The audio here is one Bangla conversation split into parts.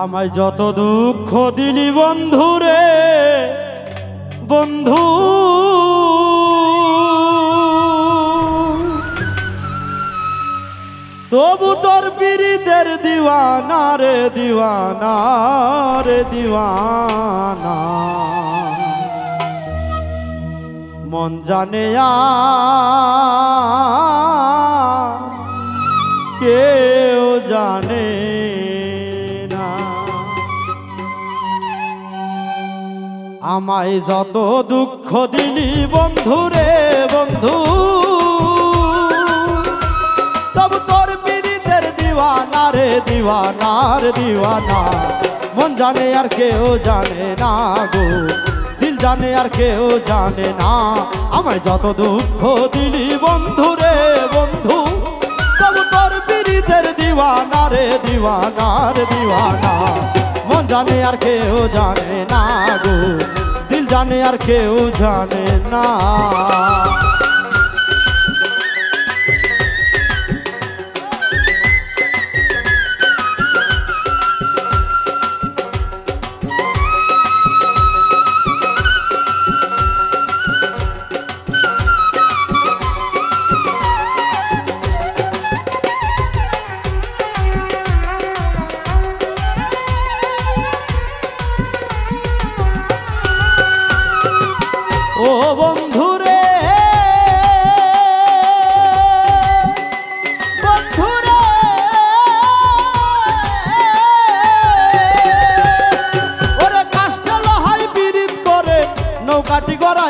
আমায় যত দুঃখ দিলি বন্ধু রে বন্ধু। তবু তোর পীড়িতের দিওয়ানা রে দিওয়ানা রে, দিওয়ানা। মন জানে আ আমায় যত দুঃখ দিলি বন্ধু রে বন্ধু। তবু তোর পীড়িতের দিওয়ানা রে দিওয়ানার দিওয়ানা। মন জানে আর কেউ জানে না গো। দিল জানে আর কেউ জানে না। আমায় যত দুঃখ দিলি বন্ধু রে বন্ধু। তবু তোর পীড়িতের দিওয়ানা রে দিওয়ানার দিওয়ানা। মন জানে আর কেউ জানে না গো। দিল জানে আর কেউ জানে না।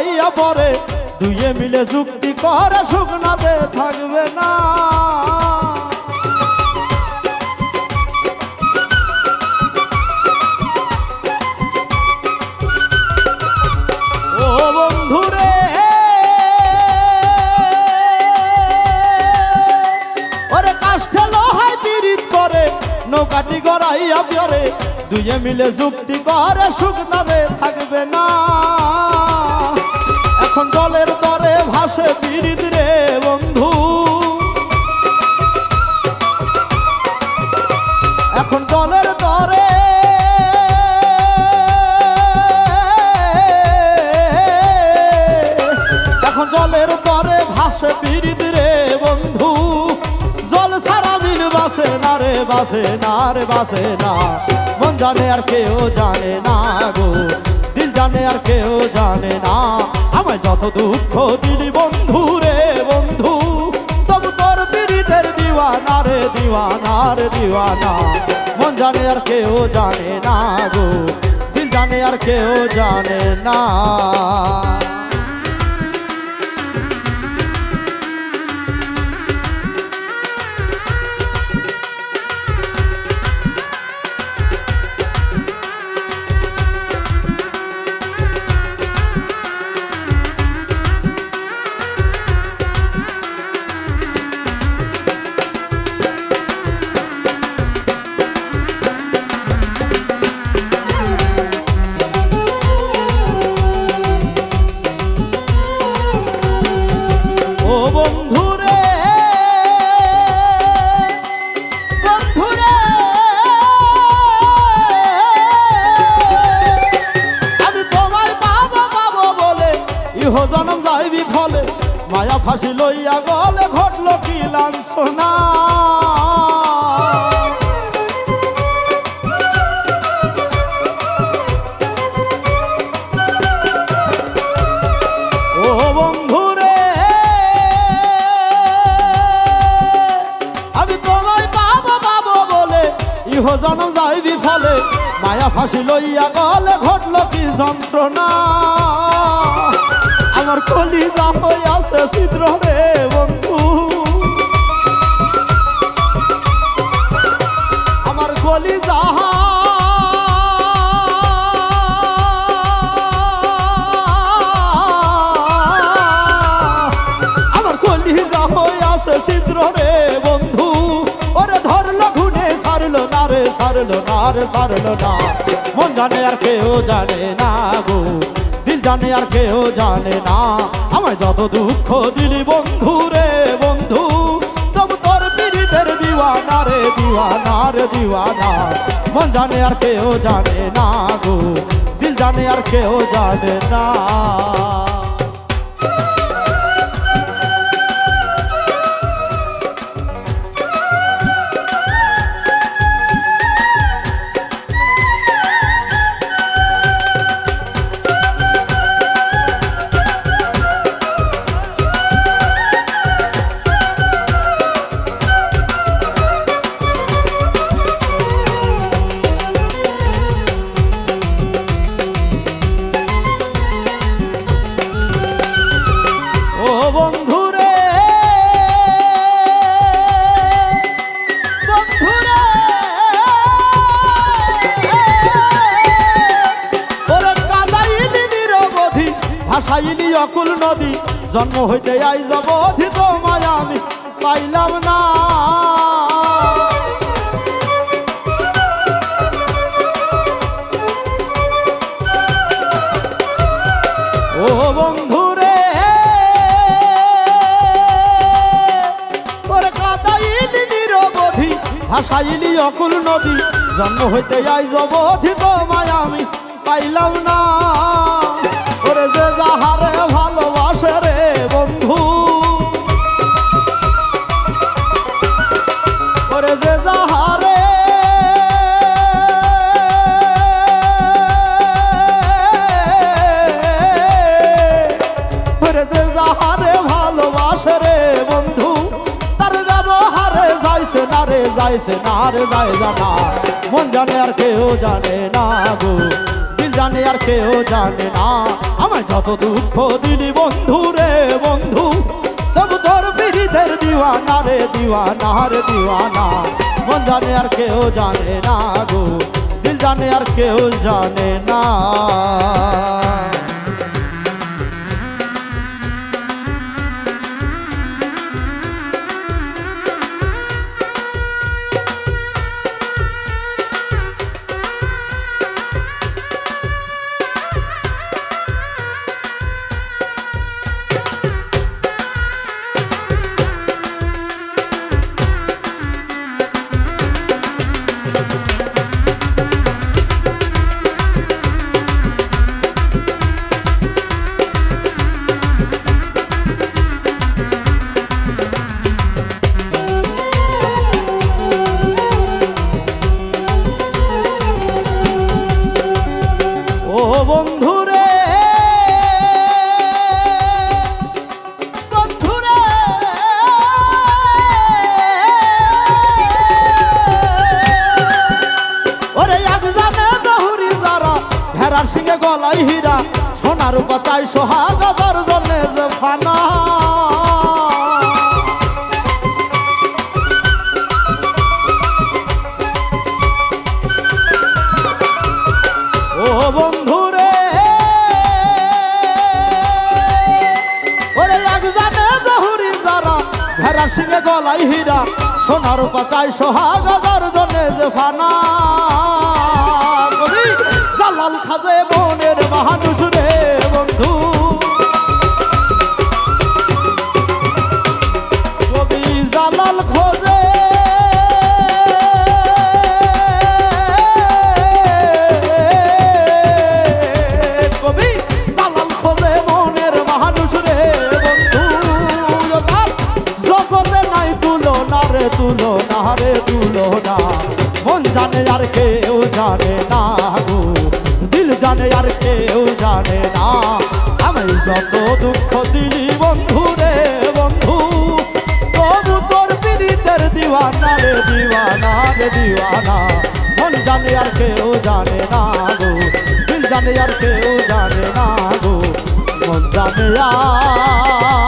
গড়াইয়া পরে দুইয়ে মিলে যুক্তি করে শুকনাতে থাকবে না। নৌকাটি গড়াইয়া পিয়রে দুইয়ে মিলে যুক্তি করে শুকনাতে থাকবে না। এখন জলের দরে ভাসে বিরিত রে বন্ধু। এখন জলের দরে এখন জলের দরে ভাসে পিরিত রে বন্ধু। জল সারা মিল বাসে না রে, বাসে না রে, বাসে না। মন জানে আর কেউ জানে না গো, দিল জানে আর কেউ জানে না। আমায় যত দুঃখ দিলি বন্ধু রে বন্ধু, তবু তোর পীড়িতের দিওয়ানা রে দিওয়ানা রে দিওয়ানা। মন জানে আর কেউ জানে না গো, দিল জানে আর কেউ জানে না। মায়া ফাঁসি লইয়া গলে ঘটলো কি লাঞ্ছনা? জনম যাইবি ফলে। মায়া ফাঁসি লইয়া গলে ঘটলো কি যন্ত্রণা? আমার কলি যা আছে ছিদ্র রে বন্ধু। আমার যাহা আমার কলি যা আছে ছিদ্র রে বন্ধু। ওরে ধরলো খুনে, সারলো না রে, সারলো না রে, সারলো না। মন জানে আর কেউ জানে না গো। জানে আর কেউ জানে না। আমায় যত দুঃখ দিলি বন্ধু রে বন্ধু, তবু তোর পীড়িতের দিও দিওয়ানা রে দিওয়ানা রে দিওয়ানা। মন জানে আর কেউ জানে না গো, দিল জানে আর কেউ জানে না। জন্ম হইতে আই যাব তোমায় আমি পাইলাম না। ও বন্ধুরে ওরে কাদাইলি নিরবধি ভাসাইলি অকুল নদী, জন্ম হইতে আই জবধি তোমায় আমি পাইলাম না। ওরে যে যাহারে না রে যাইছে না। রে যায় জানা মন জানে আর কেউ জানে না গো। দিল জানে আর কেউ জানে না। আমায় যত দুঃখ দিলি বন্ধু রে বন্ধু, তবু তোর বিরিদের দিওয়ানা রে দিওয়ানা রে দিওয়ানা। মন জানে আর কেউ জানে না গো। দিল জানে আর কেউ জানে না। হীরা সোনার উপা চাই সোহাগ যার জন্যে যে ফানা। জানে সিংহে গলাই হীরা, সোনার উপা চাই সোহাগ যার জন্যে যে ফানা। কবি খাজে মনের মানুষ রে বন্ধু। কবি জালাল খোঁজে। কবি জালাল খোঁজে মনের মানুষ রে বন্ধু। জগতে নাই তুলো না রে তুলো না রে তুলো না মন জানে আর কেউ জানে না গো। দিল জানে আর কেউ জানে না। আমি যত দুঃখ দিলি বন্ধু রে বন্ধু, তবু তোর পীড়িতের দিওয়ানা রে দিওয়ানা রে দিওয়ানা। মন জানে আর কেউ জানে না গো, দিল জানে আর কেউ জানে না গো। মন জানে আর